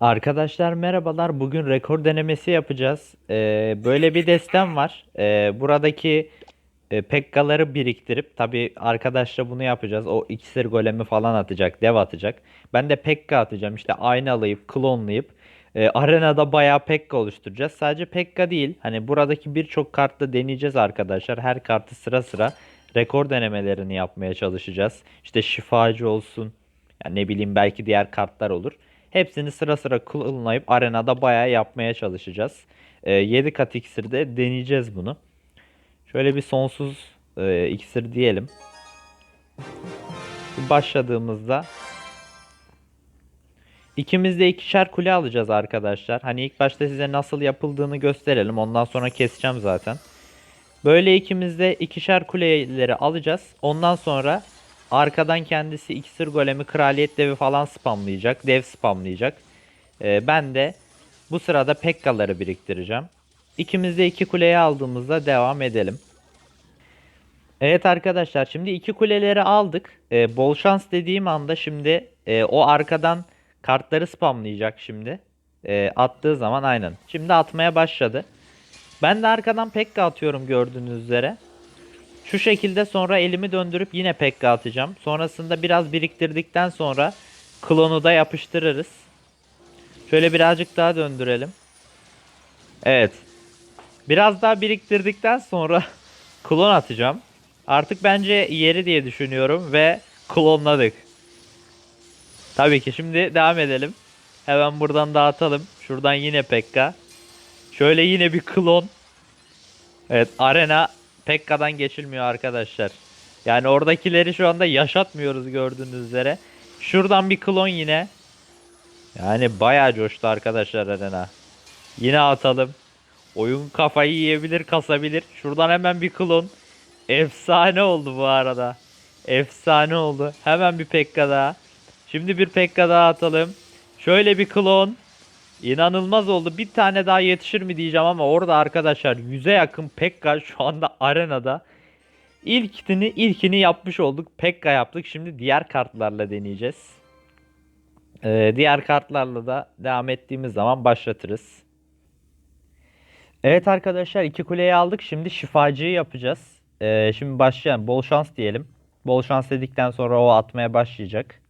Arkadaşlar merhabalar. Bugün rekor denemesi yapacağız. Ee, böyle bir destem var. Ee, buradaki e, pekkaları biriktirip tabii arkadaşla bunu yapacağız. O iksir golemi falan atacak, dev atacak. Ben de pekka atacağım. İşte aynalayıp, klonlayıp e, arenada bayağı pekka oluşturacağız. Sadece pekka değil. Hani buradaki birçok kartla deneyeceğiz arkadaşlar. Her kartı sıra sıra rekor denemelerini yapmaya çalışacağız. İşte şifacı olsun. Ya ne bileyim belki diğer kartlar olur. Hepsini sıra sıra kullanıp arenada bayağı yapmaya çalışacağız. Ee, 7 kat iksirde deneyeceğiz bunu. Şöyle bir sonsuz e, iksir diyelim. Başladığımızda ikimiz de ikişer kule alacağız arkadaşlar. Hani ilk başta size nasıl yapıldığını gösterelim. Ondan sonra keseceğim zaten. Böyle ikimiz de ikişer kuleleri alacağız. Ondan sonra arkadan kendisi iksir golemi, kraliyet devi falan spamlayacak. Dev spamlayacak. Ee, ben de bu sırada pekkaları biriktireceğim. İkimiz de iki kuleyi aldığımızda devam edelim. Evet arkadaşlar şimdi iki kuleleri aldık. Ee, bol şans dediğim anda şimdi e, o arkadan kartları spamlayacak şimdi. Ee, attığı zaman aynen. Şimdi atmaya başladı. Ben de arkadan pekka atıyorum gördüğünüz üzere. Şu şekilde sonra elimi döndürüp yine pekka atacağım. Sonrasında biraz biriktirdikten sonra klonu da yapıştırırız. Şöyle birazcık daha döndürelim. Evet. Biraz daha biriktirdikten sonra klon atacağım. Artık bence yeri diye düşünüyorum ve klonladık. Tabii ki şimdi devam edelim. Hemen buradan dağıtalım. Şuradan yine Pekka. Şöyle yine bir klon. Evet arena Pekka'dan geçilmiyor arkadaşlar. Yani oradakileri şu anda yaşatmıyoruz gördüğünüz üzere. Şuradan bir klon yine. Yani bayağı coştu arkadaşlar arena. Yine atalım. Oyun kafayı yiyebilir kasabilir. Şuradan hemen bir klon. Efsane oldu bu arada. Efsane oldu. Hemen bir Pekka daha. Şimdi bir Pekka daha atalım. Şöyle bir klon. İnanılmaz oldu. Bir tane daha yetişir mi diyeceğim ama orada arkadaşlar yüze yakın Pekka şu anda arenada. İlkini ilkini yapmış olduk. Pekka yaptık. Şimdi diğer kartlarla deneyeceğiz. Ee, diğer kartlarla da devam ettiğimiz zaman başlatırız. Evet arkadaşlar iki kuleyi aldık. Şimdi şifacıyı yapacağız. Ee, şimdi başlayalım. Bol şans diyelim. Bol şans dedikten sonra o atmaya başlayacak.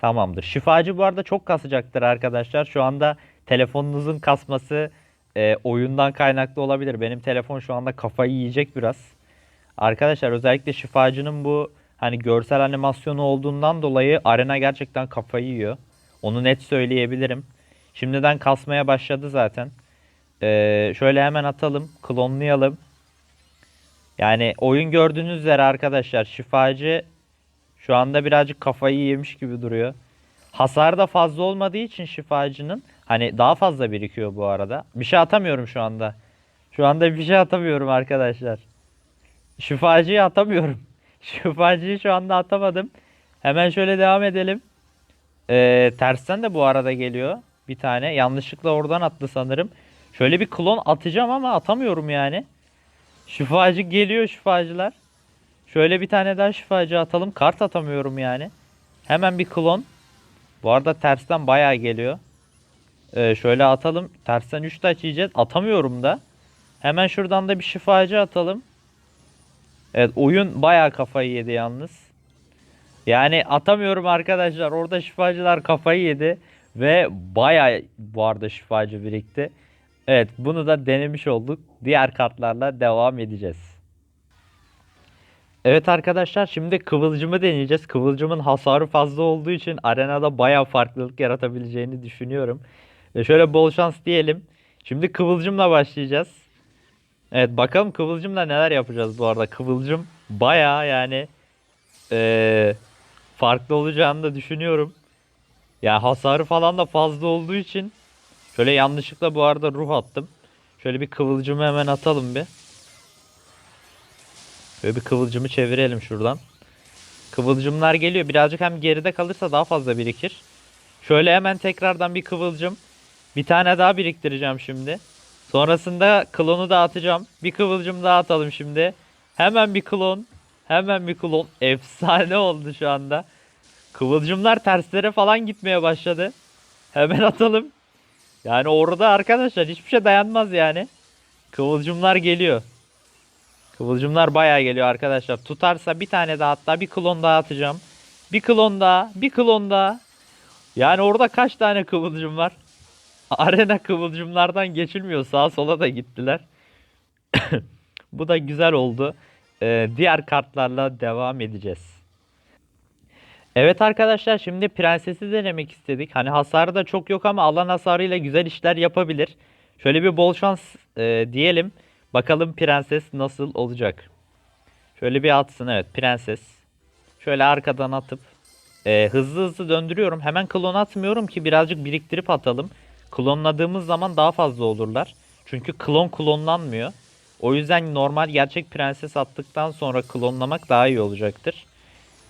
Tamamdır. Şifacı bu arada çok kasacaktır arkadaşlar. Şu anda telefonunuzun kasması e, oyundan kaynaklı olabilir. Benim telefon şu anda kafayı yiyecek biraz. Arkadaşlar özellikle şifacının bu hani görsel animasyonu olduğundan dolayı arena gerçekten kafayı yiyor. Onu net söyleyebilirim. Şimdiden kasmaya başladı zaten. Ee, şöyle hemen atalım. Klonlayalım. Yani oyun gördüğünüz üzere arkadaşlar şifacı şu anda birazcık kafayı yemiş gibi duruyor. Hasar da fazla olmadığı için şifacının hani daha fazla birikiyor bu arada. Bir şey atamıyorum şu anda. Şu anda bir şey atamıyorum arkadaşlar. Şifacıyı atamıyorum. Şifacıyı şu anda atamadım. Hemen şöyle devam edelim. Ee, tersten de bu arada geliyor bir tane. Yanlışlıkla oradan attı sanırım. Şöyle bir klon atacağım ama atamıyorum yani. Şifacı geliyor şifacılar. Şöyle bir tane daha şifacı atalım. Kart atamıyorum yani. Hemen bir klon. Bu arada tersten bayağı geliyor. Ee, şöyle atalım. Tersten 3 taç yiyeceğiz. Atamıyorum da. Hemen şuradan da bir şifacı atalım. Evet oyun bayağı kafayı yedi yalnız. Yani atamıyorum arkadaşlar. Orada şifacılar kafayı yedi. Ve bayağı bu arada şifacı birikti. Evet bunu da denemiş olduk. Diğer kartlarla devam edeceğiz. Evet arkadaşlar şimdi kıvılcımı deneyeceğiz. Kıvılcımın hasarı fazla olduğu için arenada bayağı farklılık yaratabileceğini düşünüyorum. Ve şöyle bol şans diyelim. Şimdi kıvılcımla başlayacağız. Evet bakalım kıvılcımla neler yapacağız bu arada. Kıvılcım bayağı yani eee, farklı olacağını da düşünüyorum. Ya hasarı falan da fazla olduğu için şöyle yanlışlıkla bu arada ruh attım. Şöyle bir kıvılcımı hemen atalım bir. Böyle bir kıvılcımı çevirelim şuradan. Kıvılcımlar geliyor. Birazcık hem geride kalırsa daha fazla birikir. Şöyle hemen tekrardan bir kıvılcım. Bir tane daha biriktireceğim şimdi. Sonrasında klonu da atacağım. Bir kıvılcım daha atalım şimdi. Hemen bir klon. Hemen bir klon. Efsane oldu şu anda. Kıvılcımlar terslere falan gitmeye başladı. Hemen atalım. Yani orada arkadaşlar hiçbir şey dayanmaz yani. Kıvılcımlar geliyor. Kıvılcımlar bayağı geliyor arkadaşlar. Tutarsa bir tane daha hatta bir klon daha atacağım. Bir klon daha, bir klon daha. Yani orada kaç tane kıvılcım var? Arena kıvılcımlardan geçilmiyor. Sağa sola da gittiler. Bu da güzel oldu. Ee, diğer kartlarla devam edeceğiz. Evet arkadaşlar şimdi prensesi denemek istedik. Hani hasarı da çok yok ama alan hasarıyla güzel işler yapabilir. Şöyle bir bol şans e, diyelim. Bakalım prenses nasıl olacak. Şöyle bir atsın evet prenses. Şöyle arkadan atıp e, hızlı hızlı döndürüyorum. Hemen klon atmıyorum ki birazcık biriktirip atalım. Klonladığımız zaman daha fazla olurlar. Çünkü klon klonlanmıyor. O yüzden normal gerçek prenses attıktan sonra klonlamak daha iyi olacaktır.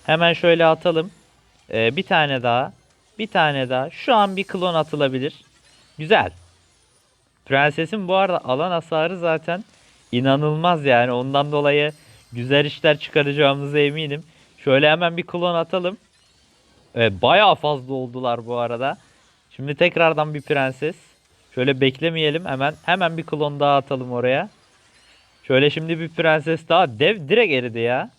Hemen şöyle atalım. Ee, bir tane daha. Bir tane daha. Şu an bir klon atılabilir. Güzel. Prensesin bu arada alan hasarı zaten inanılmaz yani. Ondan dolayı güzel işler çıkaracağımıza eminim. Şöyle hemen bir klon atalım. Evet bayağı fazla oldular bu arada. Şimdi tekrardan bir prenses. Şöyle beklemeyelim hemen. Hemen bir klon daha atalım oraya. Şöyle şimdi bir prenses daha. Dev direkt eridi ya.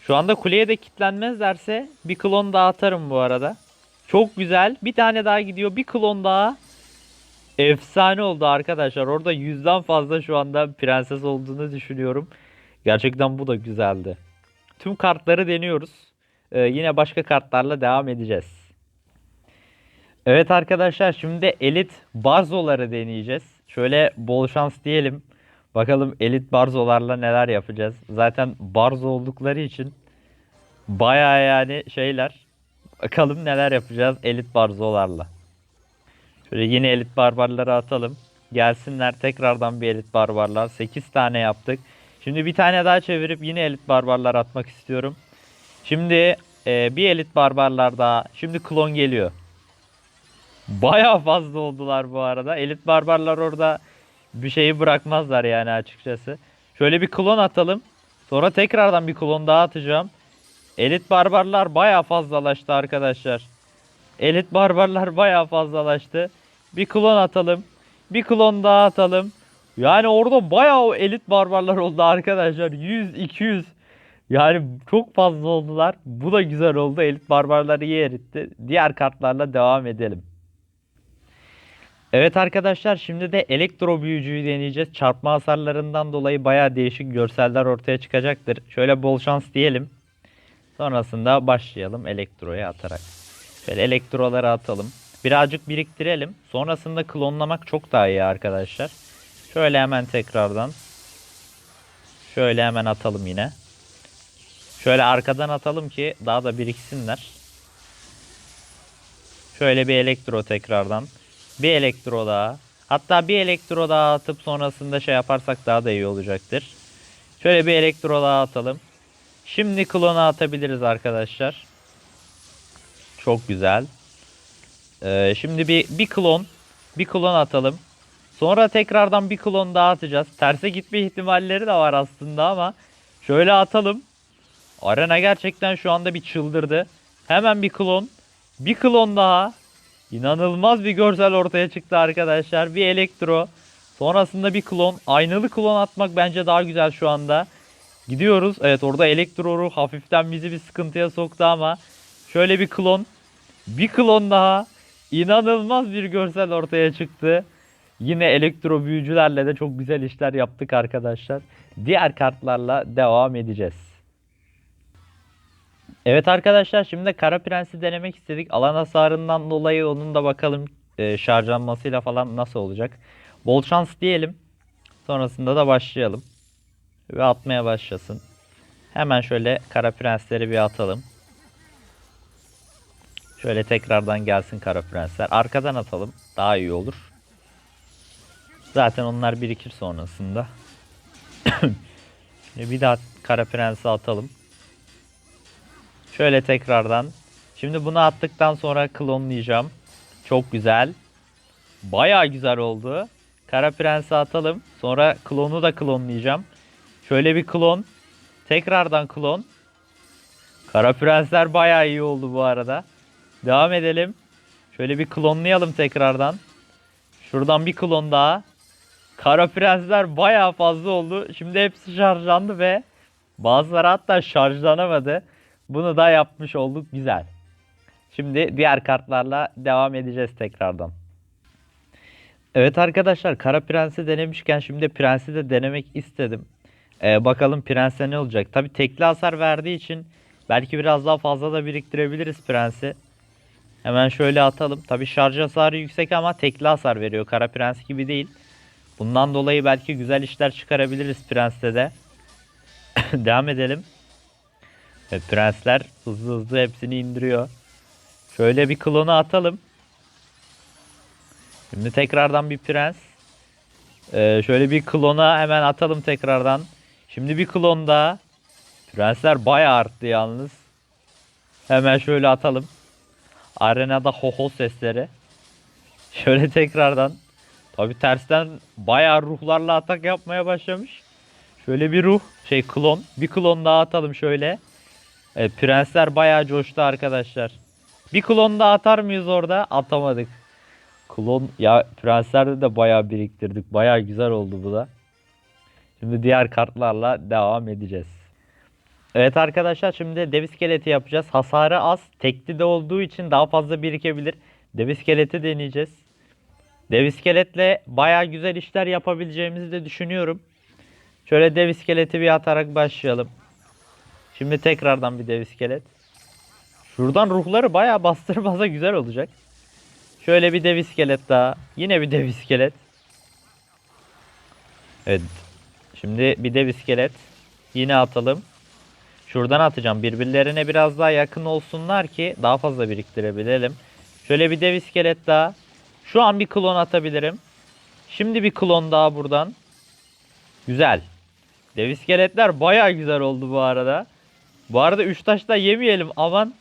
Şu anda kuleye de kilitlenmezlerse bir klon daha atarım bu arada. Çok güzel. Bir tane daha gidiyor. Bir klon daha. Efsane oldu arkadaşlar. Orada yüzden fazla şu anda prenses olduğunu düşünüyorum. Gerçekten bu da güzeldi. Tüm kartları deniyoruz. Ee, yine başka kartlarla devam edeceğiz. Evet arkadaşlar şimdi elit barzoları deneyeceğiz. Şöyle bol şans diyelim. Bakalım elit barzolarla neler yapacağız. Zaten barzo oldukları için baya yani şeyler. Bakalım neler yapacağız elit barzolarla. Şöyle yine elit barbarları atalım. Gelsinler tekrardan bir elit barbarlar. 8 tane yaptık. Şimdi bir tane daha çevirip yine elit barbarlar atmak istiyorum. Şimdi e, bir elit barbarlar daha. Şimdi klon geliyor. Baya fazla oldular bu arada. Elit barbarlar orada bir şeyi bırakmazlar yani açıkçası. Şöyle bir klon atalım. Sonra tekrardan bir klon daha atacağım. Elit barbarlar baya fazlalaştı arkadaşlar. Elit barbarlar baya fazlalaştı. Bir klon atalım. Bir klon daha atalım. Yani orada baya o elit barbarlar oldu arkadaşlar. 100, 200. Yani çok fazla oldular. Bu da güzel oldu. Elit barbarları iyi eritti. Diğer kartlarla devam edelim. Evet arkadaşlar şimdi de elektro büyücüyü deneyeceğiz. Çarpma hasarlarından dolayı baya değişik görseller ortaya çıkacaktır. Şöyle bol şans diyelim. Sonrasında başlayalım elektroya atarak. Şöyle elektroları atalım. Birazcık biriktirelim. Sonrasında klonlamak çok daha iyi arkadaşlar. Şöyle hemen tekrardan. Şöyle hemen atalım yine. Şöyle arkadan atalım ki daha da biriksinler. Şöyle bir elektro tekrardan. Bir elektro daha. Hatta bir elektro daha atıp sonrasında şey yaparsak daha da iyi olacaktır. Şöyle bir elektro daha atalım. Şimdi klona atabiliriz arkadaşlar. Çok güzel. Ee, şimdi bir, bir klon. Bir klon atalım. Sonra tekrardan bir klon daha atacağız. Terse gitme ihtimalleri de var aslında ama. Şöyle atalım. Arena gerçekten şu anda bir çıldırdı. Hemen bir klon. Bir klon daha. İnanılmaz bir görsel ortaya çıktı arkadaşlar. Bir elektro. Sonrasında bir klon. Aynalı klon atmak bence daha güzel şu anda. Gidiyoruz. Evet orada elektro hafiften bizi bir sıkıntıya soktu ama. Şöyle bir klon. Bir klon daha. İnanılmaz bir görsel ortaya çıktı. Yine elektro büyücülerle de çok güzel işler yaptık arkadaşlar. Diğer kartlarla devam edeceğiz. Evet arkadaşlar şimdi de Kara Prens'i denemek istedik. Alan hasarından dolayı onun da bakalım e, şarjlanmasıyla falan nasıl olacak. Bol şans diyelim. Sonrasında da başlayalım. Ve atmaya başlasın. Hemen şöyle Kara Prensleri bir atalım. Şöyle tekrardan gelsin Kara Prensler. Arkadan atalım. Daha iyi olur. Zaten onlar birikir sonrasında. Bir daha Kara Prens'i atalım. Şöyle tekrardan. Şimdi bunu attıktan sonra klonlayacağım. Çok güzel. Baya güzel oldu. Kara Prens'i atalım. Sonra klonu da klonlayacağım. Şöyle bir klon. Tekrardan klon. Kara Prensler baya iyi oldu bu arada. Devam edelim. Şöyle bir klonlayalım tekrardan. Şuradan bir klon daha. Kara prensler bayağı fazla oldu. Şimdi hepsi şarjlandı ve bazıları hatta şarjlanamadı. Bunu da yapmış olduk. Güzel. Şimdi diğer kartlarla devam edeceğiz tekrardan. Evet arkadaşlar Kara Prens'i denemişken şimdi Prens'i de denemek istedim. Ee, bakalım Prens'e ne olacak. Tabi tekli hasar verdiği için belki biraz daha fazla da biriktirebiliriz Prens'i. Hemen şöyle atalım. Tabi şarj hasarı yüksek ama tekli hasar veriyor. Kara Prens gibi değil. Bundan dolayı belki güzel işler çıkarabiliriz Prens'te de. Devam edelim. Evet, prensler hızlı hızlı hepsini indiriyor. Şöyle bir klonu atalım. Şimdi tekrardan bir prens. Ee, şöyle bir klona hemen atalım tekrardan. Şimdi bir klon daha. Prensler bayağı arttı yalnız. Hemen şöyle atalım. Arenada ho ho sesleri. Şöyle tekrardan. Tabi tersten bayağı ruhlarla atak yapmaya başlamış. Şöyle bir ruh şey klon. Bir klon daha atalım şöyle. Evet, prensler bayağı coştu arkadaşlar. Bir klon daha atar mıyız orada? Atamadık. Klon ya prenslerde de bayağı biriktirdik. Bayağı güzel oldu bu da. Şimdi diğer kartlarla devam edeceğiz. Evet arkadaşlar şimdi dev iskeleti yapacağız. Hasarı az. Tekli de olduğu için daha fazla birikebilir. Dev iskeleti deneyeceğiz. Dev iskeletle bayağı güzel işler yapabileceğimizi de düşünüyorum. Şöyle dev iskeleti bir atarak başlayalım. Şimdi tekrardan bir dev iskelet. Şuradan ruhları bayağı bastırmasa güzel olacak. Şöyle bir dev iskelet daha. Yine bir dev iskelet. Evet. Şimdi bir dev iskelet. Yine atalım. Şuradan atacağım. Birbirlerine biraz daha yakın olsunlar ki daha fazla biriktirebilelim. Şöyle bir dev iskelet daha. Şu an bir klon atabilirim. Şimdi bir klon daha buradan. Güzel. Dev iskeletler baya güzel oldu bu arada. Bu arada 3 taş da yemeyelim aman.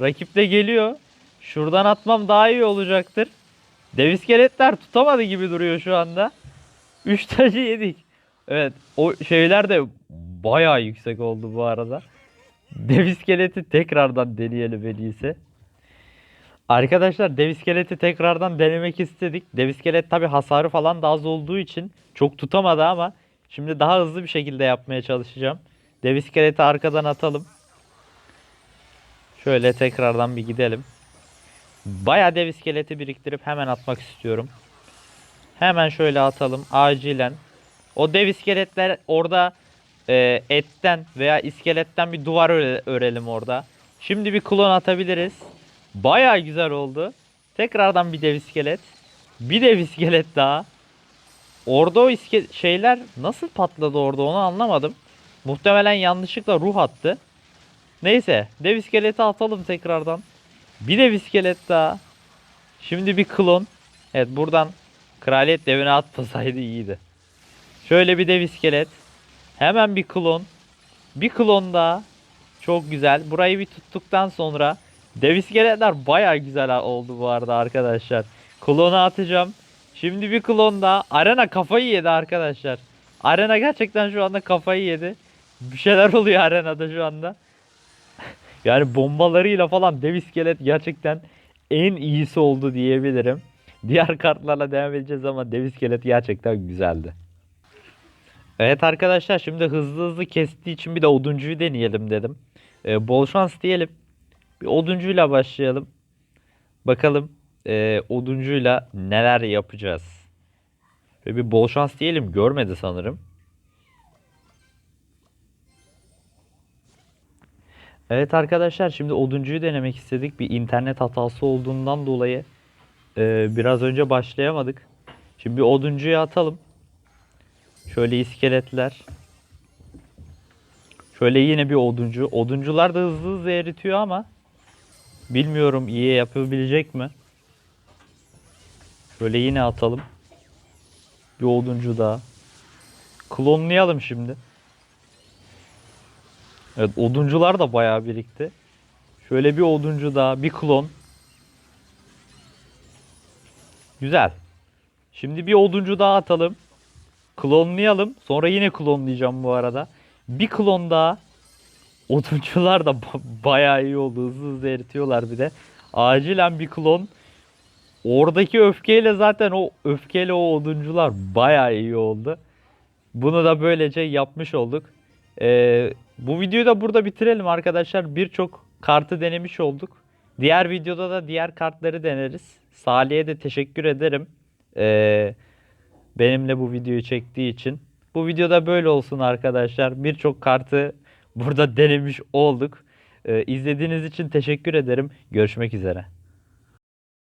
Rakip de geliyor. Şuradan atmam daha iyi olacaktır. Dev iskeletler tutamadı gibi duruyor şu anda. 3 taşı yedik. Evet o şeyler de baya yüksek oldu bu arada. Dev iskeleti tekrardan deneyelim en iyisi. Arkadaşlar dev iskeleti tekrardan denemek istedik. Dev iskelet tabi hasarı falan da az olduğu için çok tutamadı ama şimdi daha hızlı bir şekilde yapmaya çalışacağım. Dev iskeleti arkadan atalım. Şöyle tekrardan bir gidelim. Baya dev iskeleti biriktirip hemen atmak istiyorum. Hemen şöyle atalım acilen. O dev iskeletler orada e, etten veya iskeletten bir duvar öre- örelim orada. Şimdi bir klon atabiliriz. Baya güzel oldu. Tekrardan bir dev iskelet. Bir dev iskelet daha. Orada o iske şeyler nasıl patladı orada onu anlamadım. Muhtemelen yanlışlıkla ruh attı. Neyse dev iskeleti atalım tekrardan. Bir dev iskelet daha. Şimdi bir klon. Evet buradan kraliyet devine atmasaydı iyiydi. Şöyle bir dev iskelet. Hemen bir klon. Bir klon daha. Çok güzel. Burayı bir tuttuktan sonra dev iskeletler baya güzel oldu bu arada arkadaşlar. Klonu atacağım. Şimdi bir klon daha. Arena kafayı yedi arkadaşlar. Arena gerçekten şu anda kafayı yedi. Bir şeyler oluyor arenada şu anda. yani bombalarıyla falan dev iskelet gerçekten en iyisi oldu diyebilirim. Diğer kartlarla devam edeceğiz ama dev iskelet gerçekten güzeldi. Evet arkadaşlar şimdi hızlı hızlı kestiği için bir de oduncuyu deneyelim dedim. Ee, bol şans diyelim. Bir oduncuyla başlayalım. Bakalım e, oduncuyla neler yapacağız. Ve bir bol şans diyelim. Görmedi sanırım. Evet arkadaşlar şimdi oduncuyu denemek istedik. Bir internet hatası olduğundan dolayı e, biraz önce başlayamadık. Şimdi bir oduncuyu atalım. Şöyle iskeletler. Şöyle yine bir oduncu. Oduncular da hızlı hızlı eritiyor ama bilmiyorum iyi yapabilecek mi? Şöyle yine atalım. Bir oduncu daha. Klonlayalım şimdi. Evet oduncular da bayağı birikti. Şöyle bir oduncu daha. Bir klon. Güzel. Şimdi bir oduncu daha atalım. Klonlayalım. Sonra yine klonlayacağım bu arada. Bir klon daha. Oduncular da ba- bayağı iyi oldu. Hızlı hızlı eritiyorlar bir de. Acilen bir klon. oradaki öfkeyle zaten o öfkeyle o oduncular bayağı iyi oldu. Bunu da böylece yapmış olduk. Ee, bu videoyu da burada bitirelim arkadaşlar. Birçok kartı denemiş olduk. Diğer videoda da diğer kartları deneriz. Salih'e de teşekkür ederim. Ee, benimle bu videoyu çektiği için. Bu videoda böyle olsun arkadaşlar. Birçok kartı burada denemiş olduk. Ee, izlediğiniz için teşekkür ederim. Görüşmek üzere.